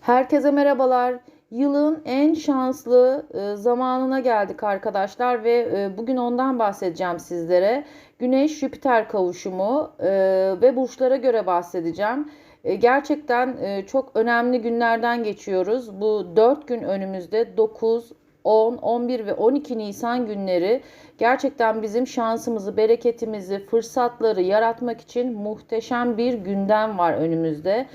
Herkese merhabalar. Yılın en şanslı e, zamanına geldik arkadaşlar ve e, bugün ondan bahsedeceğim sizlere. Güneş-Jüpiter kavuşumu e, ve burçlara göre bahsedeceğim. Gerçekten çok önemli günlerden geçiyoruz. Bu 4 gün önümüzde 9, 10, 11 ve 12 Nisan günleri gerçekten bizim şansımızı, bereketimizi, fırsatları yaratmak için muhteşem bir gündem var önümüzde.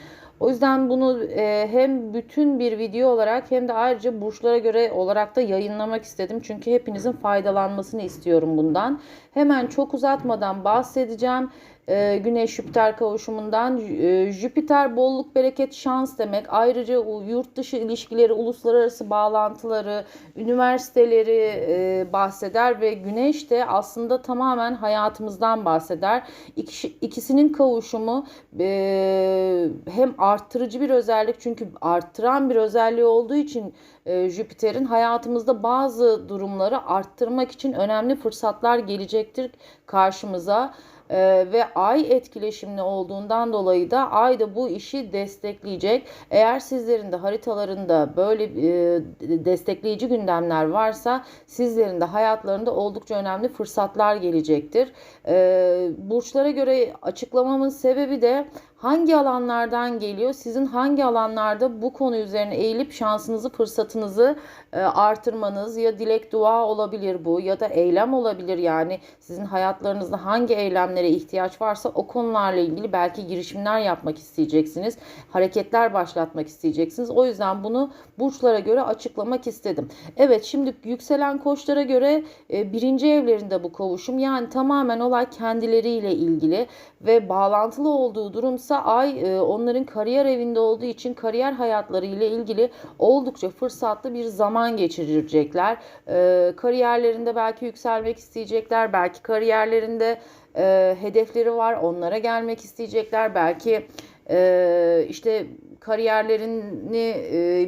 O yüzden bunu e, hem bütün bir video olarak hem de ayrıca burçlara göre olarak da yayınlamak istedim. Çünkü hepinizin faydalanmasını istiyorum bundan. Hemen çok uzatmadan bahsedeceğim. E, Güneş-Jüpiter kavuşumundan. E, Jüpiter bolluk, bereket, şans demek. Ayrıca yurt dışı ilişkileri, uluslararası bağlantıları, üniversiteleri e, bahseder ve Güneş de aslında tamamen hayatımızdan bahseder. İkisi, ikisinin kavuşumu e, hem arttırıcı bir özellik çünkü arttıran bir özelliği olduğu için e, Jüpiter'in hayatımızda bazı durumları arttırmak için önemli fırsatlar gelecektir karşımıza. Ee, ve ay etkileşimli olduğundan dolayı da ay da bu işi destekleyecek. Eğer sizlerin de haritalarında böyle e, destekleyici gündemler varsa sizlerin de hayatlarında oldukça önemli fırsatlar gelecektir. Ee, burçlara göre açıklamamın sebebi de hangi alanlardan geliyor? Sizin hangi alanlarda bu konu üzerine eğilip şansınızı, fırsatınızı e, artırmanız ya dilek dua olabilir bu ya da eylem olabilir yani sizin hayatlarınızda hangi eylemlere ihtiyaç varsa o konularla ilgili belki girişimler yapmak isteyeceksiniz. Hareketler başlatmak isteyeceksiniz. O yüzden bunu burçlara göre açıklamak istedim. Evet şimdi yükselen koçlara göre e, birinci evlerinde bu kavuşum yani tamamen olay kendileriyle ilgili ve bağlantılı olduğu durumsa ay e, onların kariyer evinde olduğu için kariyer hayatları ile ilgili oldukça fırsatlı bir zaman geçirecekler. E, kariyerlerinde belki yükselmek isteyecekler, belki kariyerlerinde e, hedefleri var, onlara gelmek isteyecekler, belki işte kariyerlerini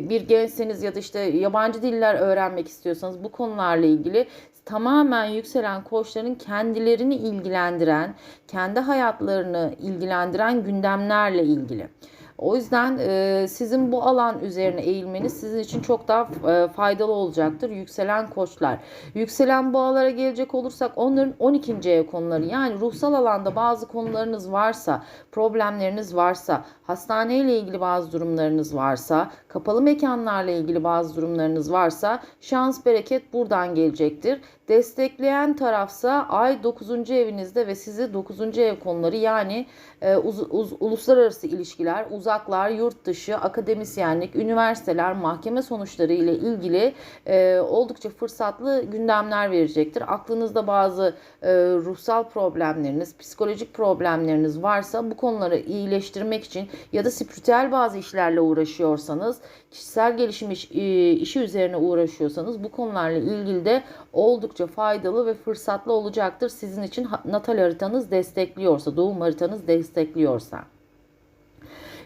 bir gençseniz ya da işte yabancı diller öğrenmek istiyorsanız bu konularla ilgili tamamen yükselen koçların kendilerini ilgilendiren, kendi hayatlarını ilgilendiren gündemlerle ilgili. O yüzden e, sizin bu alan üzerine eğilmeniz sizin için çok daha e, faydalı olacaktır. Yükselen koçlar. Yükselen boğalara gelecek olursak onların 12. ev konuları yani ruhsal alanda bazı konularınız varsa, problemleriniz varsa, hastaneyle ilgili bazı durumlarınız varsa, kapalı mekanlarla ilgili bazı durumlarınız varsa şans bereket buradan gelecektir. Destekleyen tarafsa ay 9. evinizde ve sizi 9. ev konuları yani e, uz, uz, uluslararası ilişkiler, uzaklar, yurt dışı, akademisyenlik, üniversiteler, mahkeme sonuçları ile ilgili e, oldukça fırsatlı gündemler verecektir. Aklınızda bazı e, ruhsal problemleriniz, psikolojik problemleriniz varsa bu konuları iyileştirmek için ya da spiritüel bazı işlerle uğraşıyorsanız, kişisel gelişim iş, e, işi üzerine uğraşıyorsanız bu konularla ilgili de oldukça faydalı ve fırsatlı olacaktır. Sizin için natal haritanız destekliyorsa, doğum haritanız destekliyorsa.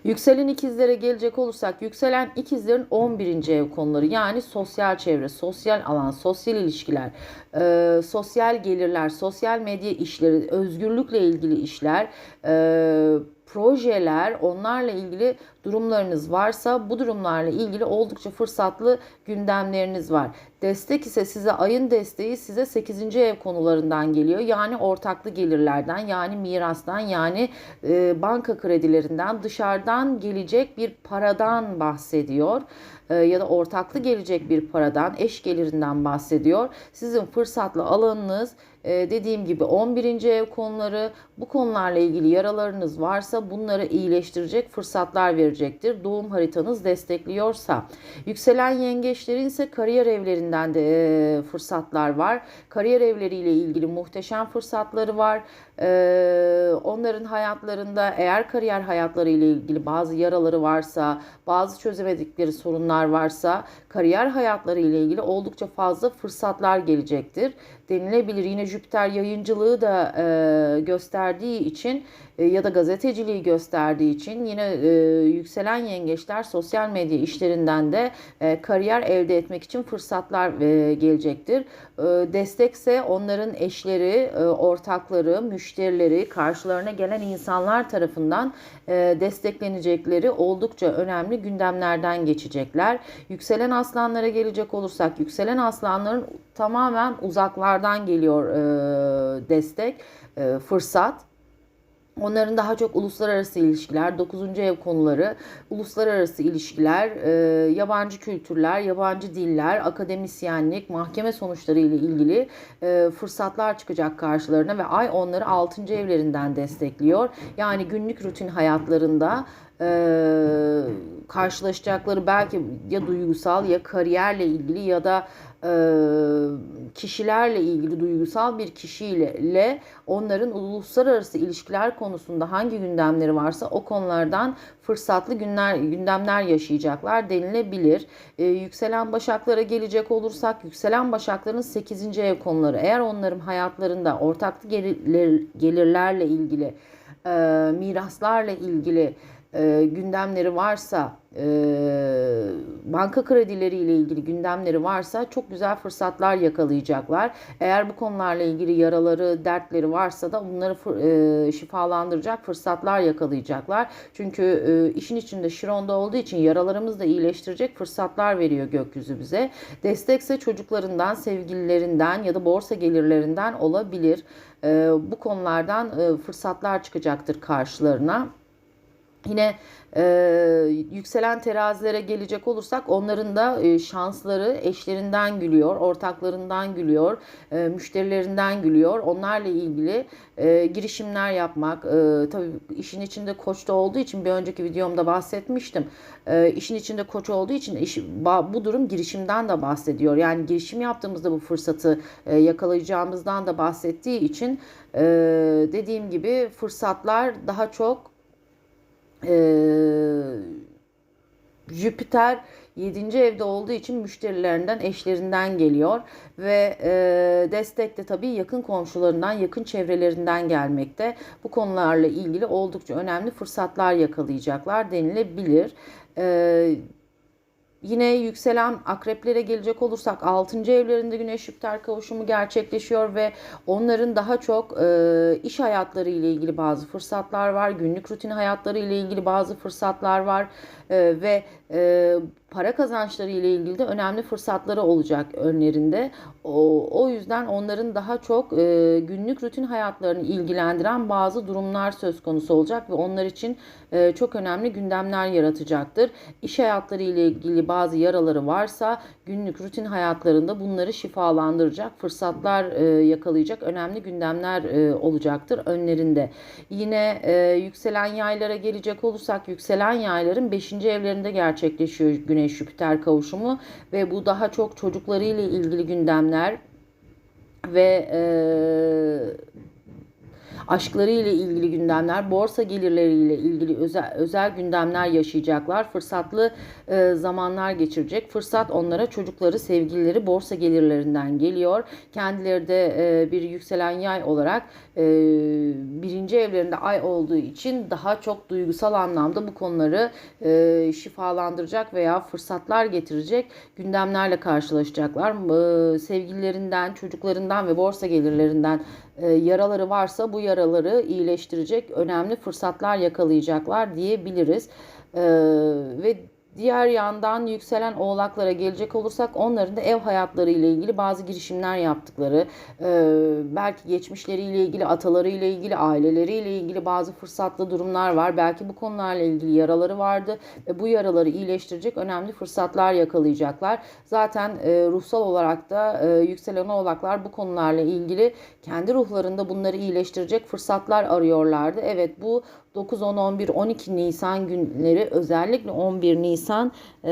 Yükselen ikizlere gelecek olursak yükselen ikizlerin 11. ev konuları yani sosyal çevre, sosyal alan, sosyal ilişkiler, e, sosyal gelirler, sosyal medya işleri, özgürlükle ilgili işler, e, projeler, onlarla ilgili durumlarınız varsa bu durumlarla ilgili oldukça fırsatlı gündemleriniz var. Destek ise size ayın desteği size 8. ev konularından geliyor. Yani ortaklı gelirlerden, yani mirastan, yani e, banka kredilerinden, dışarıdan gelecek bir paradan bahsediyor ya da ortaklı gelecek bir paradan, eş gelirinden bahsediyor. Sizin fırsatlı alanınız e, dediğim gibi 11. ev konuları bu konularla ilgili yaralarınız varsa bunları iyileştirecek fırsatlar verecektir. Doğum haritanız destekliyorsa. Yükselen yengeçlerin ise kariyer evlerinden de e, fırsatlar var. Kariyer evleriyle ilgili muhteşem fırsatları var. E, onların hayatlarında eğer kariyer hayatları ile ilgili bazı yaraları varsa, bazı çözemedikleri sorunlar varsa kariyer hayatları ile ilgili oldukça fazla fırsatlar gelecektir. Denilebilir. Yine Jüpiter yayıncılığı da e, gösterdiği için e, ya da gazeteciliği gösterdiği için yine e, yükselen yengeçler sosyal medya işlerinden de e, kariyer elde etmek için fırsatlar e, gelecektir. E, destekse onların eşleri, e, ortakları, müşterileri, karşılarına gelen insanlar tarafından e, desteklenecekleri oldukça önemli gündemlerden geçecekler. Yükselen aslanlara gelecek olursak yükselen aslanların tamamen uzaklardan geliyor e, destek, e, fırsat. Onların daha çok uluslararası ilişkiler, 9. ev konuları, uluslararası ilişkiler, e, yabancı kültürler, yabancı diller, akademisyenlik, mahkeme sonuçları ile ilgili e, fırsatlar çıkacak karşılarına ve ay onları 6. evlerinden destekliyor. Yani günlük rutin hayatlarında e, karşılaşacakları belki ya duygusal ya kariyerle ilgili ya da kişilerle ilgili duygusal bir kişiyle onların uluslararası ilişkiler konusunda hangi gündemleri varsa o konulardan fırsatlı günler gündemler yaşayacaklar denilebilir. E, yükselen başaklara gelecek olursak yükselen başakların 8. ev konuları eğer onların hayatlarında ortaklı gelir, gelirlerle ilgili e, miraslarla ilgili e, gündemleri varsa, e, banka kredileriyle ilgili gündemleri varsa çok güzel fırsatlar yakalayacaklar. Eğer bu konularla ilgili yaraları, dertleri varsa da bunları e, şifalandıracak fırsatlar yakalayacaklar. Çünkü e, işin içinde Şiron'da olduğu için yaralarımızı da iyileştirecek fırsatlar veriyor gökyüzü bize. Destekse çocuklarından, sevgililerinden ya da borsa gelirlerinden olabilir. E, bu konulardan e, fırsatlar çıkacaktır karşılarına. Yine e, yükselen terazilere gelecek olursak onların da e, şansları eşlerinden gülüyor, ortaklarından gülüyor, e, müşterilerinden gülüyor. Onlarla ilgili e, girişimler yapmak, e, tabii işin içinde koç da olduğu için bir önceki videomda bahsetmiştim. E, işin içinde koç olduğu için iş, bu durum girişimden de bahsediyor. Yani girişim yaptığımızda bu fırsatı e, yakalayacağımızdan da bahsettiği için e, dediğim gibi fırsatlar daha çok ee, Jüpiter 7. evde olduğu için müşterilerinden, eşlerinden geliyor ve e, destek de tabii yakın komşularından, yakın çevrelerinden gelmekte. Bu konularla ilgili oldukça önemli fırsatlar yakalayacaklar denilebilir. E, Yine yükselen akreplere gelecek olursak 6. evlerinde Güneş Jüpiter kavuşumu gerçekleşiyor ve onların daha çok e, iş hayatları ile ilgili bazı fırsatlar var. Günlük rutin hayatları ile ilgili bazı fırsatlar var e, ve e, para kazançları ile ilgili de önemli fırsatları olacak önlerinde. O, o yüzden onların daha çok e, günlük rutin hayatlarını ilgilendiren bazı durumlar söz konusu olacak ve onlar için e, çok önemli gündemler yaratacaktır. İş hayatları ile ilgili bazı yaraları varsa günlük rutin hayatlarında bunları şifalandıracak, fırsatlar e, yakalayacak önemli gündemler e, olacaktır önlerinde. Yine e, yükselen yaylara gelecek olursak yükselen yayların 5. evlerinde gerçekleşiyor Güneş Jüpiter kavuşumu ve bu daha çok çocuklarıyla ilgili gündemler ve e, aşklarıyla ilgili gündemler, borsa gelirleriyle ilgili özel, özel gündemler yaşayacaklar. Fırsatlı e, zamanlar geçirecek. Fırsat onlara çocukları, sevgilileri borsa gelirlerinden geliyor. Kendileri de e, bir yükselen yay olarak e, birinci evlerinde ay olduğu için daha çok duygusal anlamda bu konuları e, şifalandıracak veya fırsatlar getirecek gündemlerle karşılaşacaklar. E, sevgililerinden, çocuklarından ve borsa gelirlerinden yaraları varsa bu yaraları iyileştirecek önemli fırsatlar yakalayacaklar diyebiliriz. E, ve Diğer yandan yükselen oğlaklara gelecek olursak onların da ev hayatları ile ilgili bazı girişimler yaptıkları, belki geçmişleriyle ilgili, atalarıyla ilgili, aileleriyle ilgili bazı fırsatlı durumlar var. Belki bu konularla ilgili yaraları vardı ve bu yaraları iyileştirecek önemli fırsatlar yakalayacaklar. Zaten ruhsal olarak da yükselen oğlaklar bu konularla ilgili kendi ruhlarında bunları iyileştirecek fırsatlar arıyorlardı. Evet bu 9, 10, 11, 12 Nisan günleri özellikle 11 Nisan e,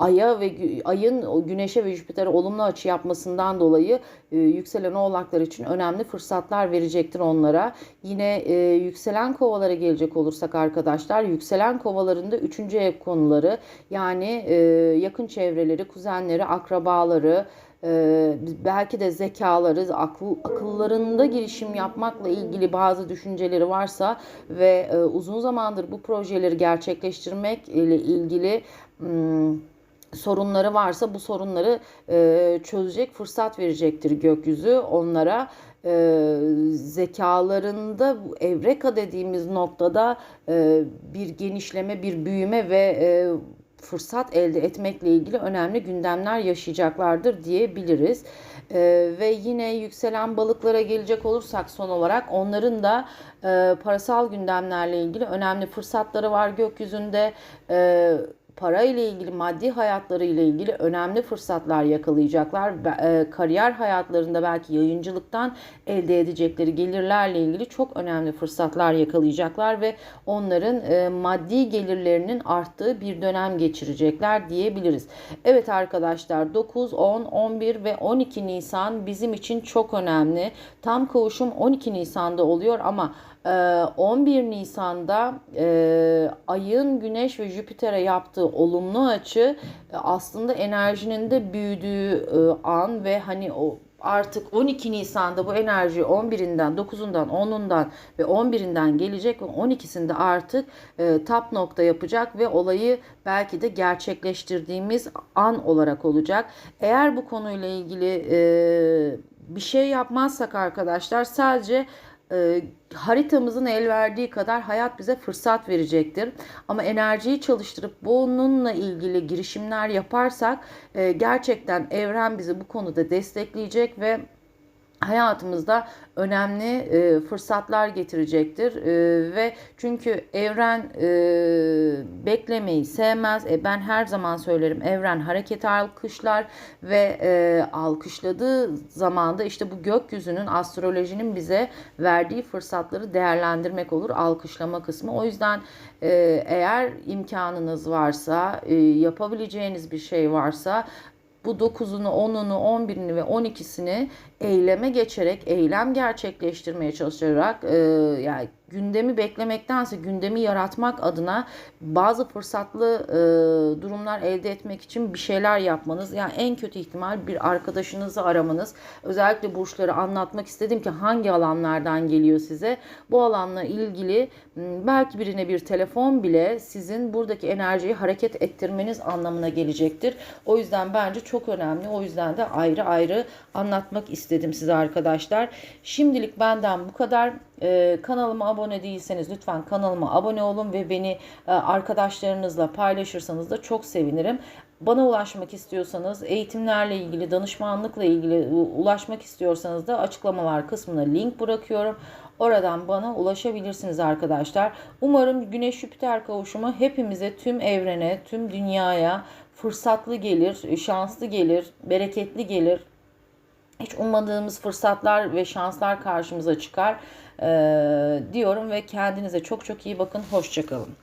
Ay'a ve Ay'ın Güneş'e ve Jüpiter'e olumlu açı yapmasından dolayı e, yükselen oğlaklar için önemli fırsatlar verecektir onlara. Yine e, yükselen kovalara gelecek olursak arkadaşlar yükselen kovalarında 3. ev konuları yani e, yakın çevreleri, kuzenleri, akrabaları, e, belki de zekaları, akıl, akıllarında girişim yapmakla ilgili bazı düşünceleri varsa ve e, uzun zamandır bu projeleri gerçekleştirmek ile ilgili hmm, sorunları varsa bu sorunları e, çözecek fırsat verecektir gökyüzü onlara. E, zekalarında bu evreka dediğimiz noktada e, bir genişleme, bir büyüme ve e, fırsat elde etmekle ilgili önemli gündemler yaşayacaklardır diyebiliriz. Ee, ve yine yükselen balıklara gelecek olursak son olarak onların da e, parasal gündemlerle ilgili önemli fırsatları var gökyüzünde. E, para ile ilgili, maddi hayatları ile ilgili önemli fırsatlar yakalayacaklar. E, kariyer hayatlarında belki yayıncılıktan elde edecekleri gelirlerle ilgili çok önemli fırsatlar yakalayacaklar ve onların e, maddi gelirlerinin arttığı bir dönem geçirecekler diyebiliriz. Evet arkadaşlar 9, 10, 11 ve 12 Nisan bizim için çok önemli. Tam kavuşum 12 Nisan'da oluyor ama 11 ee, Nisan'da e, ayın Güneş ve Jüpiter'e yaptığı olumlu açı e, aslında enerjinin de büyüdüğü e, an ve hani o artık 12 Nisan'da bu enerji 11'inden, 9'undan, 10'undan ve 11'inden gelecek ve 12'sinde artık e, tap nokta yapacak ve olayı belki de gerçekleştirdiğimiz an olarak olacak. Eğer bu konuyla ilgili e, bir şey yapmazsak arkadaşlar sadece e, haritamızın el verdiği kadar hayat bize fırsat verecektir. Ama enerjiyi çalıştırıp bununla ilgili girişimler yaparsak e, gerçekten evren bizi bu konuda destekleyecek ve hayatımızda önemli e, fırsatlar getirecektir e, ve çünkü evren e, beklemeyi sevmez. E, ben her zaman söylerim evren hareket alkışlar ve e, alkışladığı zamanda işte bu gökyüzünün astrolojinin bize verdiği fırsatları değerlendirmek olur alkışlama kısmı. O yüzden e, eğer imkanınız varsa e, yapabileceğiniz bir şey varsa bu 9'unu, 10'unu, 11'ini ve 12'sini eyleme geçerek, eylem gerçekleştirmeye çalışarak e, yani gündemi beklemektense gündemi yaratmak adına bazı fırsatlı e, durumlar elde etmek için bir şeyler yapmanız. Yani en kötü ihtimal bir arkadaşınızı aramanız. Özellikle burçları anlatmak istedim ki hangi alanlardan geliyor size. Bu alanla ilgili belki birine bir telefon bile sizin buradaki enerjiyi hareket ettirmeniz anlamına gelecektir. O yüzden bence çok önemli. O yüzden de ayrı ayrı anlatmak istedim size arkadaşlar. Şimdilik benden bu kadar. Ee, kanalıma abone değilseniz lütfen kanalıma abone olun ve beni e, arkadaşlarınızla paylaşırsanız da çok sevinirim. Bana ulaşmak istiyorsanız, eğitimlerle ilgili, danışmanlıkla ilgili ulaşmak istiyorsanız da açıklamalar kısmına link bırakıyorum. Oradan bana ulaşabilirsiniz arkadaşlar. Umarım Güneş Jüpiter kavuşumu hepimize, tüm evrene, tüm dünyaya fırsatlı gelir, şanslı gelir, bereketli gelir. Hiç ummadığımız fırsatlar ve şanslar karşımıza çıkar ee, diyorum ve kendinize çok çok iyi bakın. Hoşçakalın.